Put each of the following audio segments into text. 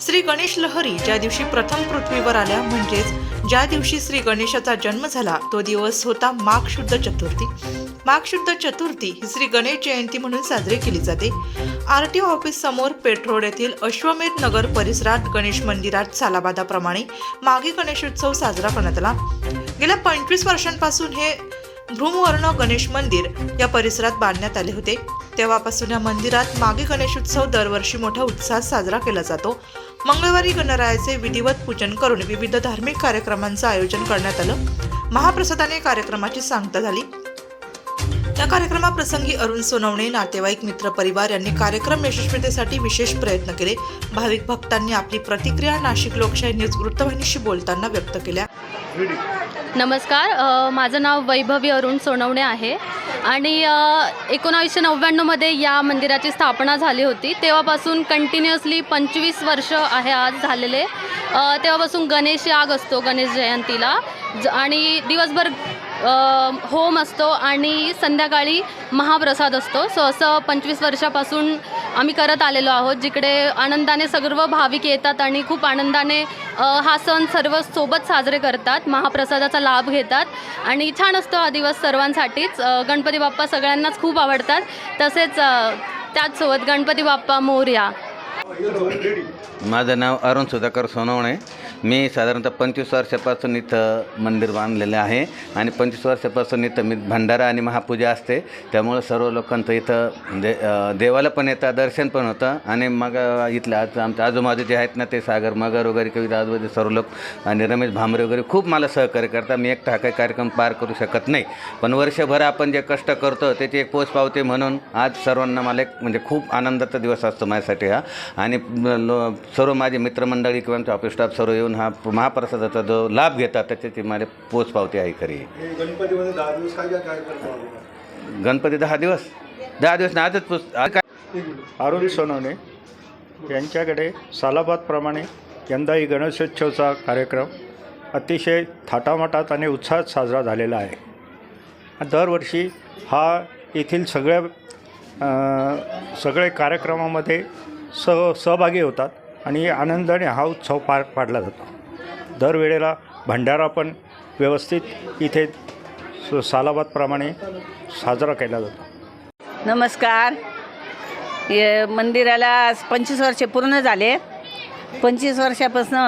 श्री गणेश लहरी ज्या दिवशी प्रथम पृथ्वीवर आल्या म्हणजेच ज्या दिवशी श्री गणेशाचा जन्म झाला तो दिवस होता माघ शुद्ध चतुर्थी. माघ शुद्ध चतुर्थी ही श्री गणेश जयंती म्हणून साजरी केली जाते. आर टी ओ ऑफिस समोर पेट्रोल येथील अश्वमेध नगर परिसरात गणेश मंदिरात सालाबादाप्रमाणे माघी गणेशोत्सव साजरा करण्यात आला. गेल्या पंचवीस वर्षांपासून हे भ्रूमवर्ण गणेश मंदिर या परिसरात बांधण्यात आले होते. तेव्हापासून या मंदिरात मागे गणेशोत्सव दरवर्षी मोठ्या उत्साहात साजरा केला जातो. मंगळवारी गणरायाचे विधिवत पूजन करून विविध धार्मिक कार्यक्रमांचं आयोजन करण्यात आलं. महाप्रसादाने कार्यक्रमाची सांगता झाली. या कार्यक्रमाप्रसंगी अरुण सोनवणे नातेवाईक मित्रपरिवार यांनी कार्यक्रम यशस्वीतेसाठी विशेष प्रयत्न केले. भाविक भक्तांनी आपली प्रतिक्रिया नाशिक लोकशाही न्यूज वृत्तवाहिनीशी बोलताना व्यक्त केल्या. नमस्कार माझं नाव वैभवी अरुण सोनवणे आहे. आणि एकोणावीसशे नव्याण्णवमध्ये या मंदिराची स्थापना झाली होती. तेव्हापासून कंटिन्युअसली पंचवीस वर्ष आहे आज झालेले. तेव्हापासून गणेश याग असतो गणेश जयंतीला. ज आणि दिवसभर होम असतो आणि संध्याकाळी महाप्रसाद असतो. सो असं पंचवीस वर्षापासून आम्ही करत आलेलो आहोत जिकडे आनंदाने सर्व भाविक येतात आणि खूप आनंदाने हा सण सर्व सोबत साजरे करतात महाप्रसादाचा लाभ घेतात. आणि छान असतो हा दिवस सर्वांसाठीच. गणपती बाप्पा सगळ्यांनाच खूप आवडतात. तसेच त्याचसोबत गणपती बाप्पा मोर्या. माझं नाव अरुण सुधाकर सोनवणे. मी साधारणतः पंचवीस वर्षापासून इथं मंदिर बांधलेलं आहे आणि पंचवीस वर्षापासून इथं मी भंडारा आणि महापूजा असते. त्यामुळं सर्व लोकांचं इथं म्हणजे, दे देवाला पण येतं दर्शन पण होतं आणि मग इथल्या आज आमच्या आजूबाजू जे आहेत ना ते सागर मगर वगैरे किंवा आजूबाजू सर्व लोक आणि रमेश भांबरे वगैरे खूप मला सहकार्य करतात. मी एकटा हा काही कार्यक्रम पार करू शकत नाही. पण वर्षभर आपण जे कष्ट करतो त्याची एक पोच पावते म्हणून आज सर्वांना मला एक म्हणजे खूप आनंदाचा दिवस असतो माझ्यासाठी हा. आणि लो सर्व माझे मित्रमंडळी किंवा आमचे ऑफिस स्टाफ सर्व येऊन हा महाप्रसादाचा जो लाभ घेतात त्याच्याची माझे पोच पावते आहे खरी. हे गणपतीमध्ये दहा दिवस काय काय कार्यक्रम राबवतात? गणपती दहा दिवस? दहा दिवस ना आजच पुस आज काय? अरुण सोनवणे यांच्याकडे सालाबादप्रमाणे यंदाही गणेशोत्सवचा कार्यक्रम अतिशय थाटामाटात आणि उत्साहात साजरा झालेला आहे. दरवर्षी हा येथील सगळ्या सगळे कार्यक्रमामध्ये सह सहभागी होतात आणि आनंदाने हा उत्सव पार पाडला जातो. दरवेळेला भंडारा पण व्यवस्थित इथे सालाबादप्रमाणे साजरा केला जातो. नमस्कार. हे मंदिराला आज पंचवीस वर्षे पूर्ण झाले. पंचवीस वर्षापासून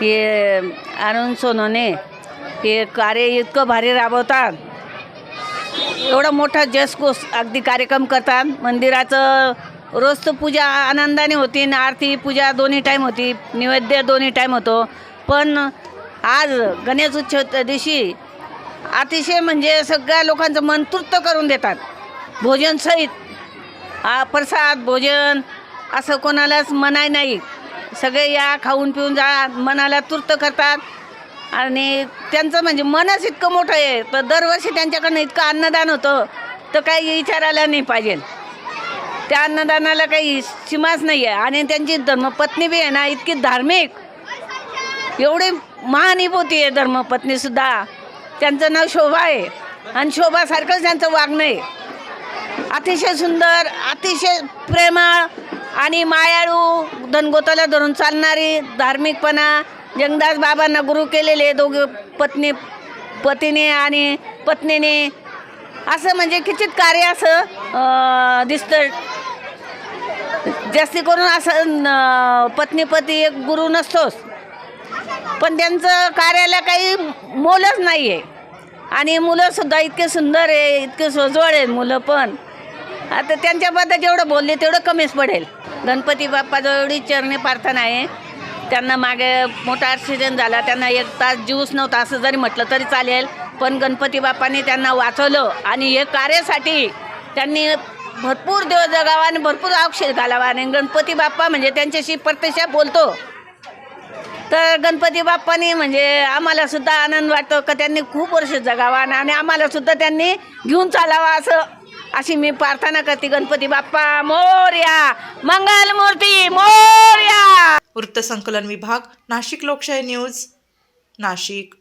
हे आनंद सोनोने हे कार्य इतकं भारी राबवतात. एवढा मोठा जसकोस अगदी कार्यक्रम करतात. मंदिराचं रोज तर पूजा आनंदाने होती आणि आरती पूजा दोन्ही टाईम होती. नैवेद्य दोन्ही टाईम होतो. पण आज गणेश उत्सव दिवशी अतिशय म्हणजे सगळ्या लोकांचं मन तृप्त करून देतात. भोजन सहित प्रसाद भोजन असं कोणालाच मनाय नाही. सगळे या खाऊन पिऊन जा मनाला तृप्त करतात. आणि त्यांचं म्हणजे मनच इतकं मोठं आहे. तर दरवर्षी त्यांच्याकडनं इतकं अन्नदान होतं तर काही विचारायला नाही पाहिजे. त्या अन्नदानाला काही सीमाच नाही आहे आणि त्यांची धर्मपत्नी बी आहे ना इतकी धार्मिक. एवढी महानिभूती आहे धर्मपत्नीसुद्धा त्यांचं नाव शोभा आहे. आणि शोभासारखंच त्यांचं वागणं आहे. अतिशय सुंदर अतिशय प्रेमळ आणि मायाळू धनगोताला धरून चालणारी धार्मिकपणा जगदास बाबांना गुरु केलेले दोघे पत्नी पतीने आणि पत्नीने. असं म्हणजे किचित कार्य असं दिसतं. जास्ती करून असं पत्नी पती एक गुरु नसतोच. पण त्यांचं कार्याला काही मोलच नाही आहे आणि मुलंसुद्धा इतके सुंदर आहे इतके सोजवळ आहे मुलं पण. आता त्यांच्याबद्दल जेवढं बोलले तेवढं कमीच पडेल. गणपती बाप्पाजवळ एवढी चरणी प्रार्थना आहे. त्यांना मागे मोठा ॲक्सिडेंट झाला त्यांना एक तास जीवच नव्हता असं जरी म्हटलं तरी चालेल. पण गणपती बाप्पाने त्यांना वाचवलं. आणि हे कार्यासाठी त्यांनी भरपूर दिवस जगावा आणि भरपूर औषध घालावा आणि गणपती बाप्पा म्हणजे त्यांच्याशी प्रत्यक्ष बोलतो. तर गणपती बाप्पानी म्हणजे आम्हाला सुद्धा आनंद वाटतो का त्यांनी खूप वर्ष जगावा आणि आम्हाला सुद्धा त्यांनी घेऊन चालावा असं अशी मी प्रार्थना करते. गणपती बाप्पा मोर्या मंगलमूर्ती मोर्या! वृत्तसंकलन विभाग नाशिक लोकशाही न्यूज नाशिक.